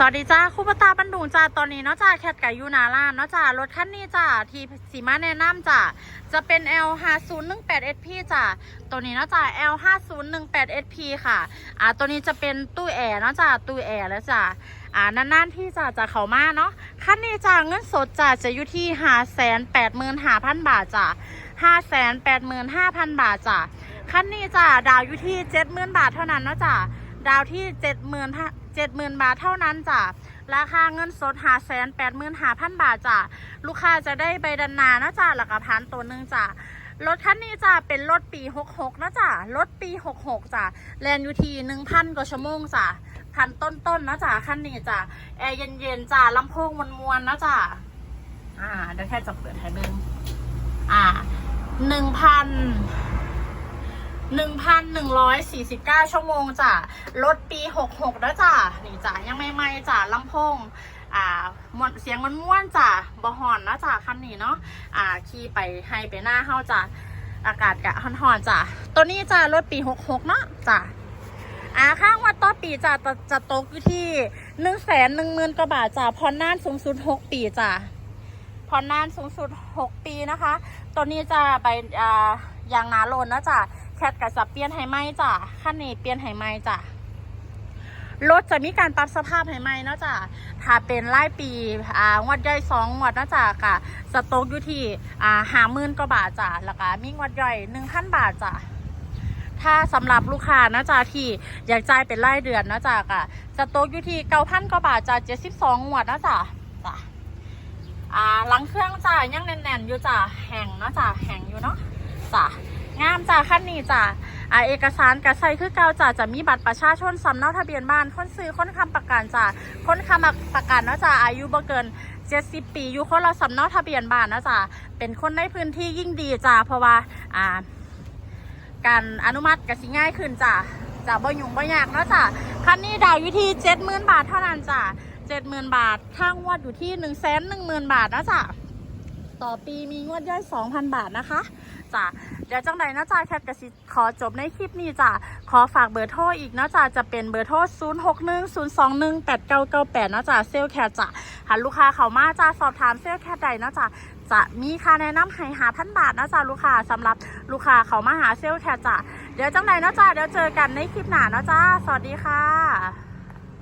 สวัสดีจ้าคู่ปตาบันดุงจ้าตอนนี้เนาะจ้าแคทกับยูนาล่านเนาะจ้ารถคันนี้จ้าที่สีมาแนะนำจ้าจะเป็น L 5 0 1 8 SP จ้าตัวนี้เนาะจ้า L 5 0 1 8 SP ค่ะอ่าตัวนี้จะเป็นตู้แอร์เนาะจ้าตู้แอร์แล้วจ้าอ่านานๆที่จ้าจะเขามาเนาะคันนี้จ้าเงินสดจ้าจะอยู่ที่5 8 5 0 0 0บาทจ้า5 8 5 0 0 0บาทจ้าคันนี้จ้าดาวอยู่ที่70,000บาทเท่านั้นเนาะจ้าดาวที่เจ็ดหมื่น เจ็ดหมื่นบาทเท่านั้นจ้ะราคาเงินสดหาแสนแปดหมื่นหาพันบาทจ้ะลูกค้าจะได้ใบดันนานะจ้ะหลักพันตัวหนึ่งจ้ะรถคันนี้จ้ะเป็นรถปี 66 นะจ้ะรถปี 66จ้ะแลนยูทีหนึ่งพันกว่าชั่วโมงจ้ะพันต้นๆนะจ้ะคันนี้จ้ะแอร์เย็นๆจ้ะลำโพงมวนๆนะจ้ะอ่าเดี๋ยวแค่จะเปิดให้เบิ่งอ่าหนึ่งพัน 1,149 ชั่วโมงจ้ะรถปี 66แล้วจ้ะนี่จ้ะยังไม่ไม่จ้ะลำโพงอ่ามวนเสียงมันม่วนจ้ะบอหอนนะจ้ะคันนี้เนาะอ่าขี่ไปให้ไปหน้าเฮาจ้ะอากาศกะฮอนๆจ้ะตัวนี้จ้ะรถปี 66 เนาะจ้ะอ่าข้างวัดต่อปีจ้ะจะจะตกอยู่ที่หนึ่งแสนหนึ่งหมื่นกว่าบาทจ้ะผ่อนนานสูงสุด6ปีจ้ะผ่อนนานสูงสุด6ปีนะคะ ตัวนี้จะไปอ่ายางนาโลนนะจ้ะ แคทกับจะเปลี่ยนให้ไหมจ้ะขั้นนี้เปลี่ยนให้ไหมจ้ะรถจะมีการปรับสภาพให้ไหมเนาะจ้ะถ้าเป็นรายปีอ่างวดย่อยสองงวดเนาะจ้ะกะสต็อกอยู่ที่อ่าห้าหมื่นกว่าบาทจ้ะแล้วก็มีงวดย่อยหนึ่งพันบาทจ้ะถ้าสำหรับลูกค้านะจ๊ะที่อยากจ่ายเป็นรายเดือนนะจ๊ะกะสต็อกอยู่ที่เก้าพันกว่าบาทจ้ะเจ็ดสิบสองงวดนะจ๊ะจ้ะอ่าหลังเครื่องจ้ะยังแน่นๆอยู่จ้ะแห้งนะจ้ะแห้งอยู่เนาะ ขั้นนี้จ้ะอ่าเอกสารกระใสคือเก่าจ้ะจะมีบัตรประชาชนสำเนาทะเบียนบ้านคนซื้อคนคำประกันจ้ะคนคำประกันเนาะจ้ะอายุบ่เกิน70ปีอยู่คนละสำเนาทะเบียนบ้านนะจ้ะเป็นคนในพื้นที่ยิ่งดีจ้ะเพราะว่าอ่า การอนุมัติก็สิง่ายขึ้นจ้ะจ้ะบ่ยุ่งบ่ยากเนาะจ้ะคันนี้ดาวอยู่ที่70,000บาทเท่านั้นจ้ะ70,000บาทค่างวดอยู่ที่1 1 0 0 0 0บาทนะจ้ะต่อปีมีงวดย่อย2,000บาทนะคะ จ้ะเดี๋ยวจังใดนะจ้ะแคทกสิขอจบในคลิปนี้จ้ะขอฝากเบอร์โทรอีกนะจ้ะจะเป็นเบอร์โทร 0610218998นะจ้ะเซลลแคทจ้ะหากลูกค้าเขามาจ้ะสอบถามเซลลแคทใดนะจ้ะจะมีค่าแนะนำให้หาพันบาทนะจ้ะลูกค้าสำหรับลูกค้าเขามาหาเซลลแคทจ้ะเดี๋ยวจังไหนนาะจ้าเดี๋ยวเจอกันในคลิปหน้านาะจ้าสวัสดีค่ะ